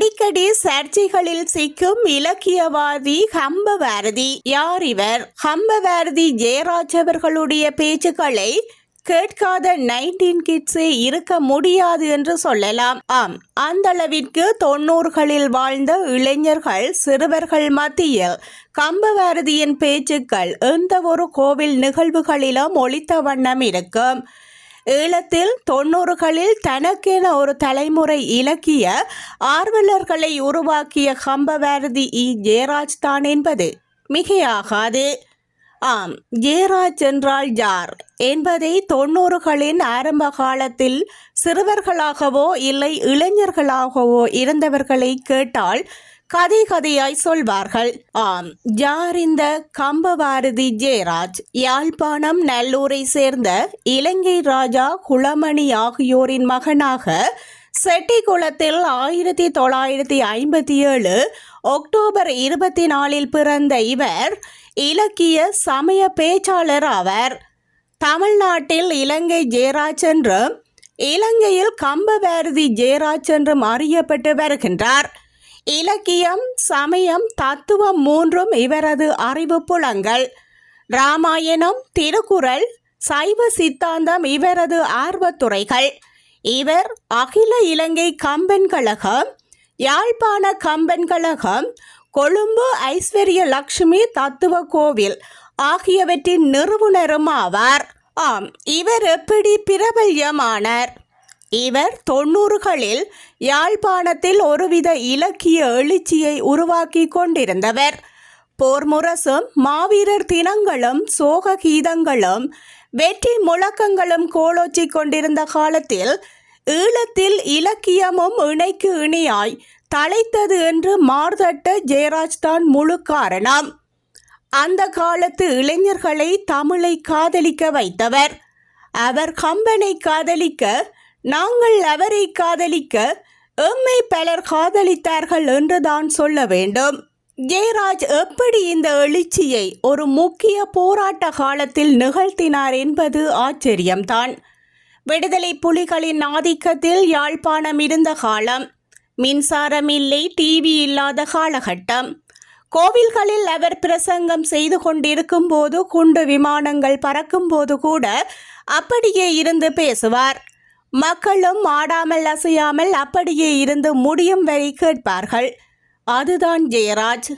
அடிக்கடி சர்ச்சைகளில் சிக்கும் இலக்கியவாதி ஹம்பவாரதி. யார் இவர்? ஹம்பவாரதி ஜெயராஜ் அவர்களுடைய பேச்சுக்களை கேட்காத நைன்டீன் கிட்ஸே இருக்க முடியாது என்று சொல்லலாம். ஆம் அந்த அளவிற்கு தொண்ணூறுகளில் வாழ்ந்த இளைஞர்கள் சிறுவர்கள் மத்தியில் கம்பவாரதியின் பேச்சுக்கள் எந்த ஒரு கோவில் நிகழ்வுகளிலும் ஒழித்த வண்ணம் இருக்கும். ஈழத்தில் தொண்ணூறுகளில் தனக்கென ஒரு தலைமுறை இலக்கிய ஆர்வலர்களை உருவாக்கிய கம்பபாரதி இ. ஜெயராஜ் தான் என்பது மிகையாகாது. ஆம் ஜெயராஜ் என்றால் யார் என்பதை தொண்ணூறுகளின் ஆரம்ப காலத்தில் சிறுவர்களாகவோ இல்லை இளைஞர்களாகவோ இருந்தவர்களை கேட்டால் கதை கதையாய் சொல்வார்கள். ஆம் யார் இந்த கம்பபாரதி ஜெயராஜ்? யாழ்ப்பாணம் நல்லூரை சேர்ந்த இலங்கை ராஜா குளமணி ஆகியோரின் மகனாக செட்டிக்குளத்தில் ஆயிரத்தி தொள்ளாயிரத்தி ஐம்பத்தி ஏழு அக்டோபர் இருபத்தி நாலில் பிறந்த இவர் இலக்கிய சமய பேச்சாளர் ஆவர். தமிழ்நாட்டில் இலங்கை ஜெயராஜ் என்றும் இலங்கையில் கம்பபாரதி ஜெயராஜ் என்றும் அறியப்பட்டு வருகின்றார். இலக்கியம் சமயம் தத்துவம் மூன்றும் இவரது அறிவு புலங்கள். ராமாயணம் திருக்குறள் சைவ சித்தாந்தம் இவரது ஆர்வத்துறைகள் இவர் அகில இலங்கை கம்பன் கழகம் யாழ்ப்பாண கம்பன் கழகம் கொழும்பு ஐஸ்வர்ய லட்சுமி தத்துவ கோவில் ஆகியவற்றின் நிறுவனரும் ஆவார். ஆம் இவர் எப்படி பிரபல்யமானார்? இவர் தொண்ணூறுகளில் யாழ்ப்பாணத்தில் ஒருவித இலக்கிய எழுச்சியை உருவாக்கி கொண்டிருந்தவர். போர்முரசும் மாவீரர் தினங்களும் சோக கீதங்களும் வெற்றி முழக்கங்களும் கோலோச்சி கொண்டிருந்த காலத்தில் ஈழத்தில் இலக்கியமும் இணைக்கு இணையாய் தலைத்தது என்று மார்தட்ட ஜெயராஜ் தான் முழு காரணம். அந்த காலத்து இளைஞர்களை தமிழை காதலிக்க வைத்தவர். அவர் கம்பனை காதலிக்க நாங்கள் அவரை காதலிக்க எம்மை பலர் காதலித்தார்கள் என்றுதான் சொல்ல வேண்டும். ஜெயராஜ் எப்படி இந்த எழுச்சியை ஒரு முக்கிய போராட்ட காலத்தில் நிகழ்த்தினார் என்பது ஆச்சரியம்தான். விடுதலை புலிகளின் ஆதிக்கத்தில் யாழ்ப்பாணம் இருந்த காலம் மின்சாரம் இல்லை டிவி இல்லாத காலகட்டம். கோவில்களில் அவர் பிரசங்கம் செய்து கொண்டிருக்கும் போது குண்டு விமானங்கள் பறக்கும் போது கூட அப்படியே இருந்து பேசுவார். மக்களும் ஆடாமல் அசையாமல் அப்படியே இருந்து முடியும் வரை கேட்பார்கள். அதுதான் ஜெயராஜ்.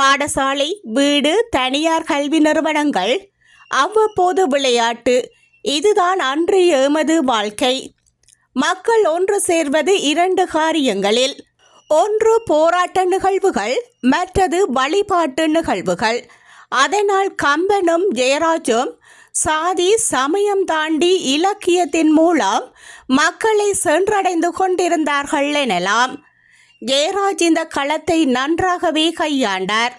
பாடசாலை வீடு தனியார் கல்வி நிறுவனங்கள் அவ்வப்போது விளையாட்டு. இதுதான் அன்றைய எமது வாழ்க்கை. மக்கள் ஒன்று சேர்வது இரண்டு காரியங்களில். ஒன்று போராட்ட நிகழ்வுகள் மற்றது வழிபாட்டு நிகழ்வுகள். அதனால் கம்பனும் ஜெயராஜும் சாதி சமயம் தாண்டி இலக்கியத்தின் மூலம் மக்களை சென்றடைந்து கொண்டிருந்தார்கள் எனலாம். ஜெயராஜ் இந்த களத்தை நன்றாகவே கையாண்டார்.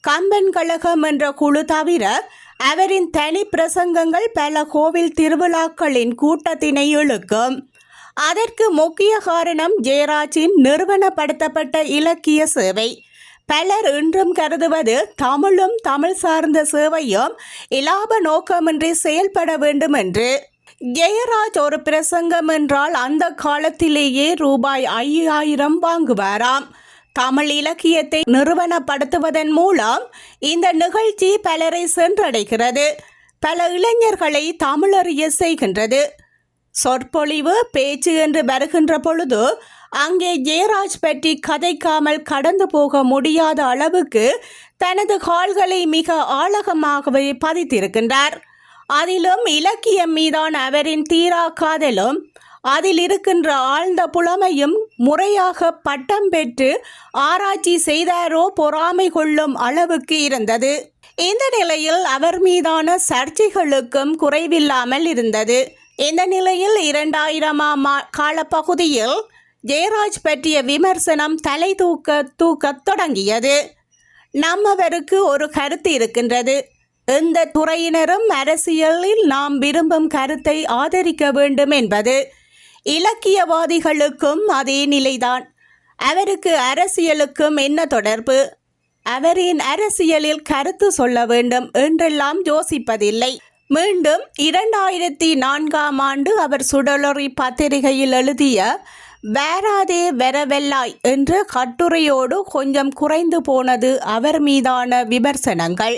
கம்பன் கழகம் என்ற குழு தவிர அவரின் தனி பிரசங்கங்கள் பல கோவில் திருவிழாக்களின் கூட்டத்தினை இழுக்கும் அதற்கு முக்கிய காரணம் ஜெயராஜின் நிறுவனப்படுத்தப்பட்ட இலக்கிய சேவை. பலர் இன்றும் கருதுவது தமிழும் தமிழ் சார்ந்த சேவையும் இலாப நோக்கமின்றி செயல்பட வேண்டும் என்று ஜெயராஜ் ஒரு பிரசங்கம் என்றால் அந்த காலத்திலேயே ரூபாய் ஐயாயிரம் வாங்குவாராம். தமிழ் இலக்கியத்தை நிறுவனப்படுத்துவதன் மூலம் இந்த நிகழ்ச்சி பலரை சென்றடைகிறது. பல இளைஞர்களை தமிழறிய செய்கின்றது சொற்பொழிவு பேச்சு என்று வருகின்ற பொழுது அங்கே ஜெயராஜ் பற்றி கதைக்காமல் கடந்து போக முடியாத அளவுக்கு தனது கால்களை மிக ஆழகமாகவே பதித்திருக்கின்றார். அதிலும் இலக்கியம் மீதான அவரின் தீரா காதலும் அதில் இருக்கின்ற ஆழ்ந்த புலமையும் முறையாக பட்டம் பெற்று ஆராய்ச்சி செய்தாரோ பொறாமை கொள்ளும் அளவுக்கு இருந்தது. இந்த நிலையில் அவர் மீதான சர்ச்சைகளுக்கும் குறைவில்லாமல் இருந்தது. இந்த நிலையில் இரண்டாயிரமாம் ஆ- காலப்பகுதியில் ஜெயராஜ் பற்றிய விமர்சனம் தலை தூக்க தூக்கத் தொடங்கியது. நம்மவருக்கு ஒரு கருத்து இருக்கின்றது. எந்த துறையினரும் அரசியலில் நாம் விரும்பும் கருத்தை ஆதரிக்க வேண்டும் என்பது. இலக்கியவாதிகளுக்கும் அதே நிலைதான். அவருக்கு அரசியலுக்கும் என்ன தொடர்பு? அவரின் அரசியலில் கருத்து சொல்ல வேண்டும் என்றெல்லாம் யோசிப்பதில்லை. மீண்டும் இரண்டாயிரத்தி நான்காம் ஆண்டு அவர் சுடலொறி பத்திரிகையில் எழுதிய வேறாதே வெறவெல்லாய் என்ற கட்டுரையோடு கொஞ்சம் குறைந்து போனது அவர் மீதான விமர்சனங்கள்.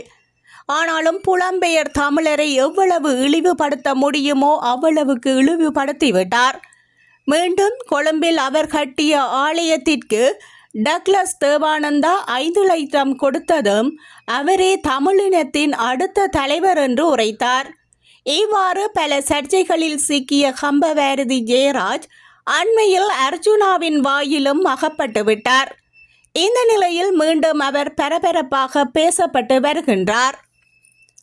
ஆனாலும் புலம்பெயர் தமிழரை எவ்வளவு இழிவுபடுத்த முடியுமோ அவ்வளவுக்கு இழிவுபடுத்திவிட்டார். மீண்டும் கொழும்பில் அவர் கட்டிய ஆலயத்திற்கு டக்ளஸ் தேவானந்தா ஐந்து லட்சம் கொடுத்ததும் அவரே தமிழினத்தின் அடுத்த தலைவர் என்று உரைத்தார். இவ்வாறு பல சர்ச்சைகளில் சிக்கிய கம்பவாரதி ஜெயராஜ் அண்மையில் அர்ஜுனாவின் வாயிலும் அகப்பட்டு விட்டார். இந்த நிலையில் மீண்டும் அவர் பரபரப்பாக பேசப்பட்டு வருகின்றார்.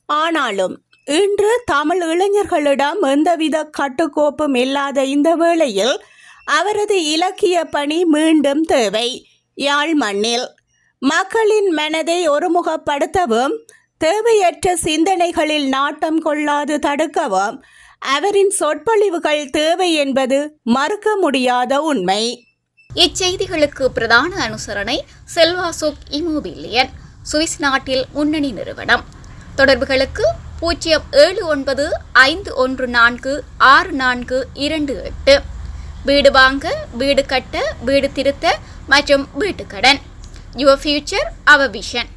ஆனாலும் இன்று தமிழ் இளைஞர்களிடம் எந்தவித கட்டுக்கோப்பும் இல்லாத இந்த வேளையில் அவரது இலக்கிய பணி மீண்டும் தேவை. யாழ் மண்ணில் மக்களின் மனதை ஒருமுகப்படுத்தவும் தேவையற்ற சிந்தனைகளில் நாட்டம் கொள்ளாது தடுக்கவும் அவரின் சொற்பொழிவுகள் தேவை என்பது மறுக்க முடியாத உண்மை. இச்செய்திகளுக்கு பிரதான அனுசரணை செல்வாசோக் இமோபிலியன் சுவிஸ் நாட்டில் முன்னணி நிறுவனம். தொடர்புகளுக்கு பூஜ்ஜியம் ஏழு ஒன்பது ஐந்து ஒன்று நான்கு ஆறு நான்கு இரண்டு எட்டு. வீடு வாங்க வீடு கட்ட வீடு திருத்த மற்றும் வீட்டுக்கடன். Your future our vision